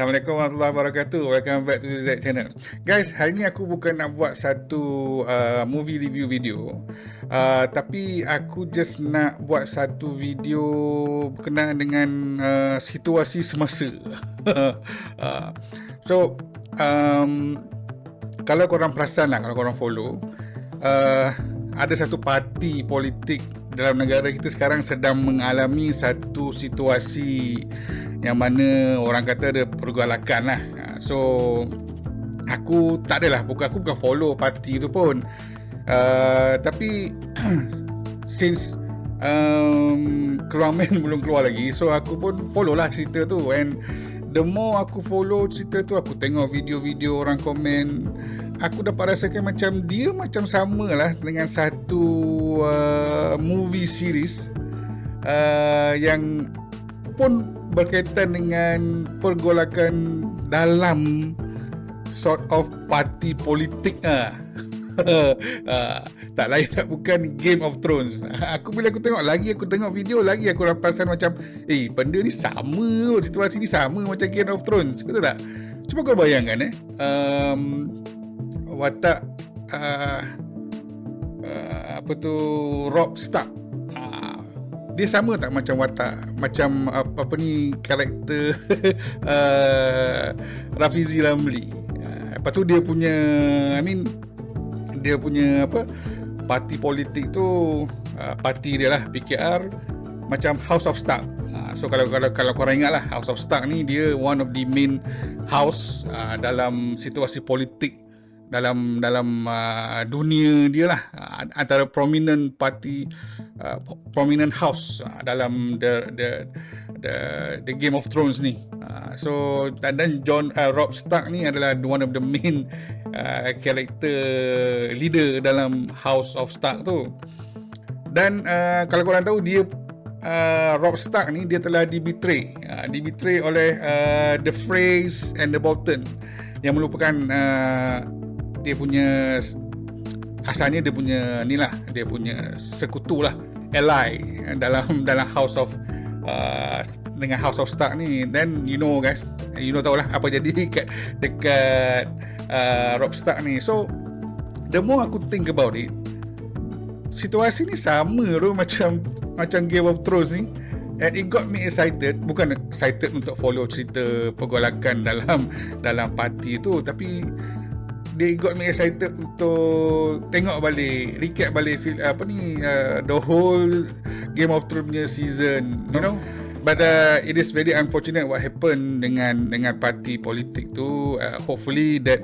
Assalamualaikum warahmatullahi wabarakatuh. Welcome back to the Z channel. Guys, hari ni aku bukan nak buat satu uh, movie review video. Uh, tapi aku just nak buat satu video berkenaan dengan uh, situasi semasa. uh, so, um, kalau korang perasan lah, kalau korang follow, uh, ada satu parti politik dalam negara kita sekarang sedang mengalami satu situasi yang mana orang kata ada pergolakan lah. Ha, so aku tak adalah bukan aku bukan follow parti tu pun. Uh, tapi since um, keluar main belum keluar lagi so aku pun follow lah cerita tu and the more aku follow cerita tu aku tengok video-video orang komen aku dapat rasakan macam dia macam sama lah dengan satu uh, movie series uh, yang pun berkaitan dengan pergolakan dalam sort of parti politik ah. uh, tak lain tak bukan Game of Thrones. aku bila aku tengok lagi aku tengok video lagi aku rasakan macam eh benda ni sama situasi ni sama macam Game of Thrones. Betul tak? Cuba kau bayangkan eh um, watak uh, uh, apa tu Rob Stark dia sama tak macam watak macam apa, apa ni karakter uh, Rafizi Ramli? Uh, lepas tu dia punya I mean dia punya apa parti politik tu uh, parti dia lah PKR macam House of Stark uh, so kalau kalau kalau korang ingat lah House of Stark ni dia one of the main house uh, dalam situasi politik dalam dalam uh, dunia dia lah uh, antara prominent party uh, prominent house uh, dalam the, the the the Game of Thrones ni. Uh, so dan, John uh, Rob Stark ni adalah one of the main uh, character leader dalam House of Stark tu. Dan uh, kalau korang tahu dia uh, Rob Stark ni dia telah dibetray. Uh, dibetray oleh uh, the Freys and the Bolton yang merupakan uh, dia punya asalnya dia punya ni lah dia punya sekutu lah ally dalam dalam house of uh, dengan house of Stark ni. Then you know guys you know tahulah apa jadi dekat dekat uh, Rob Stark ni. So the more aku think about it situasi ni sama tu macam macam Game of Thrones ni. And it got me excited bukan excited untuk follow cerita pergolakan dalam dalam parti tu tapi they got me excited untuk tengok balik recap balik feel, apa ni uh, the whole Game of Thrones punya season you know? But uh, it is very unfortunate what happened dengan dengan parti politik tu. Uh, hopefully that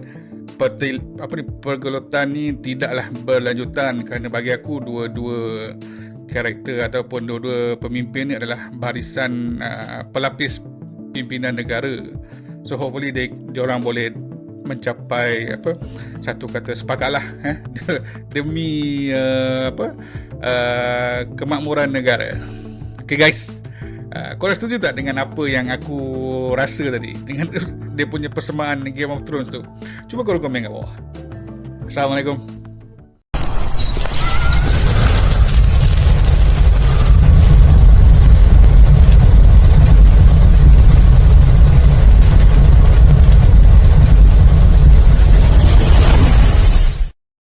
parti apa ni pergelutan ni tidaklah berlanjutan kerana bagi aku dua-dua karakter ataupun dua-dua pemimpin ni adalah barisan uh, pelapis pimpinan negara. So hopefully they orang boleh mencapai apa satu kata sepakatlah eh demi uh, apa uh, kemakmuran negara. Okay guys. Uh, korang setuju tak dengan apa yang aku rasa tadi dengan dia punya persembahan Game of Thrones tu? Cuba korang komen kat bawah. Assalamualaikum.